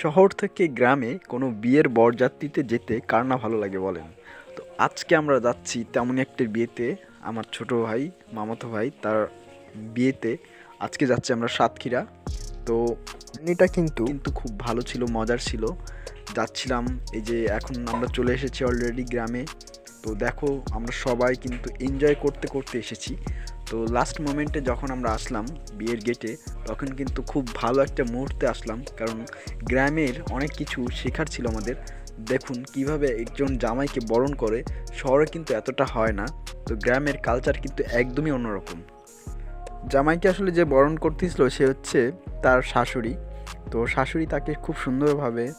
শহর থেকে গ্রামে কোনো বিয়ের বরযাত্রীতে যেতে কার না ভালো লাগে বলেন? তো আজকে আমরা যাচ্ছি তেমনই একটা বিয়েতে, আমার ছোট ভাই, মামাতো ভাই, তার বিয়েতে। আজকে যাচ্ছি আমরা সাতক্ষীরা। তো এটা কিন্তু কিন্তু খুব ভালো ছিল, মজার ছিল। যাচ্ছিলাম, এই যে এখন আমরা চলে এসেছি অলরেডি গ্রামে। তো দেখো, আমরা সবাই কিন্তু এনজয় করতে করতে এসেছি। তো লাস্ট মোমেন্টে যখন আমরা আসলাম বিয়ের গেটে তখন কিন্তু খুব ভালো একটা মুহূর্তে আসলাম। কারণ গ্রামের অনেক কিছু শেখার ছিল আমাদের। দেখুন কীভাবে একজন জামাইকে বরণ করে, শহরে কিন্তু এতটা হয় না। তো গ্রামের কালচার কিন্তু একদমই অন্যরকম। জামাইকে আসলে যে বরণ করতেছিল সে হচ্ছে তার শাশুড়ি। তো শাশুড়ি তাকে খুব সুন্দরভাবে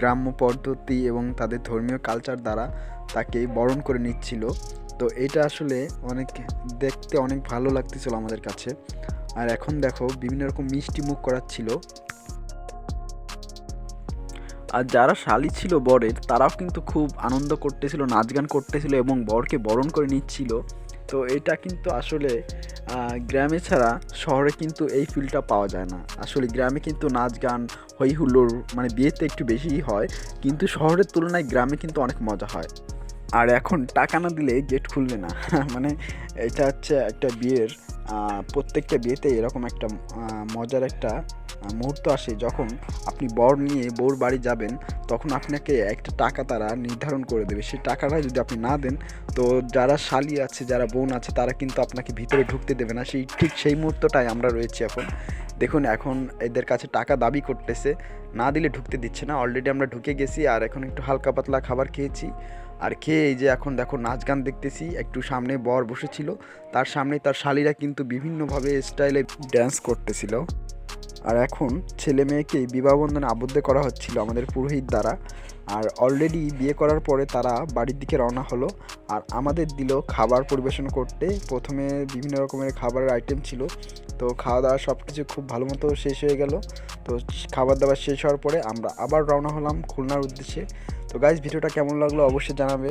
গ্রাম্য পদ্ধতি এবং তাদের ধর্মীয় কালচার দ্বারা তাকে বরণ করে নিচ্ছিল। তো এটা আসলে অনেক দেখতে অনেক ভালো লাগতেছিল আমাদের কাছে। আর এখন দেখো বিভিন্ন রকম মিষ্টি মুখ করাচ্ছিল আর যারা শালি ছিল বরের, তারাও কিন্তু খুব আনন্দ করতেছিল, নাচ গান করতেছিল এবং বরকে বরণ করে নিচ্ছিল। তো এটা কিন্তু আসলে গ্রামে ছাড়া শহরে কিন্তু এই ফিলটা পাওয়া যায় না। আসলে গ্রামে কিন্তু নাচ গান হই হুল্লোড় মানে বিয়েতে একটু বেশিই হয়, কিন্তু শহরের তুলনায় গ্রামে কিন্তু অনেক মজা হয়। আর এখন টাকা না দিলে গেট খুলবে না। মানে এটা হচ্ছে একটা বিয়ের প্রত্যেকটা বিয়েতে এরকম একটা মজার একটা মুহূর্ত আসে যখন আপনি বর নিয়ে বউর বাড়ি যাবেন, তখন আপনাকে একটা টাকা তারা নির্ধারণ করে দেবে। সেই টাকাটা যদি আপনি না দেন, তো যারা শালি আছে, যারা বোন আছে, তারা কিন্তু আপনাকে ভিতরে ঢুকতে দেবে না। সেই ঠিক সেই মুহূর্তটাই আমরা রয়েছি এখন। দেখুন, এখন এদের কাছে টাকা দাবি করতেছে, না দিলে ঢুকতে দিচ্ছে না। অলরেডি আমরা ঢুকে গেছি, আর এখন একটু হালকা পাতলা খাবার খেয়েছি। আর খেয়ে এই যে এখন দেখো নাচ গান দেখতেছি, একটু সামনে বর বসেছিল, তার সামনে তার শালিরা কিন্তু বিভিন্নভাবে স্টাইলে ড্যান্স করতেছিল। আর এখন ছেলে মেয়েকে বিবাহ বন্ধনে আবদ্ধ করা হচ্ছিল আমাদের পুরোহিত দ্বারা। আর অলরেডি বিয়ে করার পরে তারা বাড়ির দিকে রওনা হলো আর আমাদের দিল খাবার পরিবেশন করতে। প্রথমে বিভিন্ন রকমের খাবারের আইটেম ছিল, তো খাওয়া দাওয়া সব কিছু খুব ভালো মতো শেষ হয়ে গেল। তো খাবার দাবার শেষ হওয়ার পরে আমরা আবার রওনা হলাম খুলনার উদ্দেশ্যে। তো গাইজ ভিডিওটা কেমন লাগল অবশ্যই জানাবে।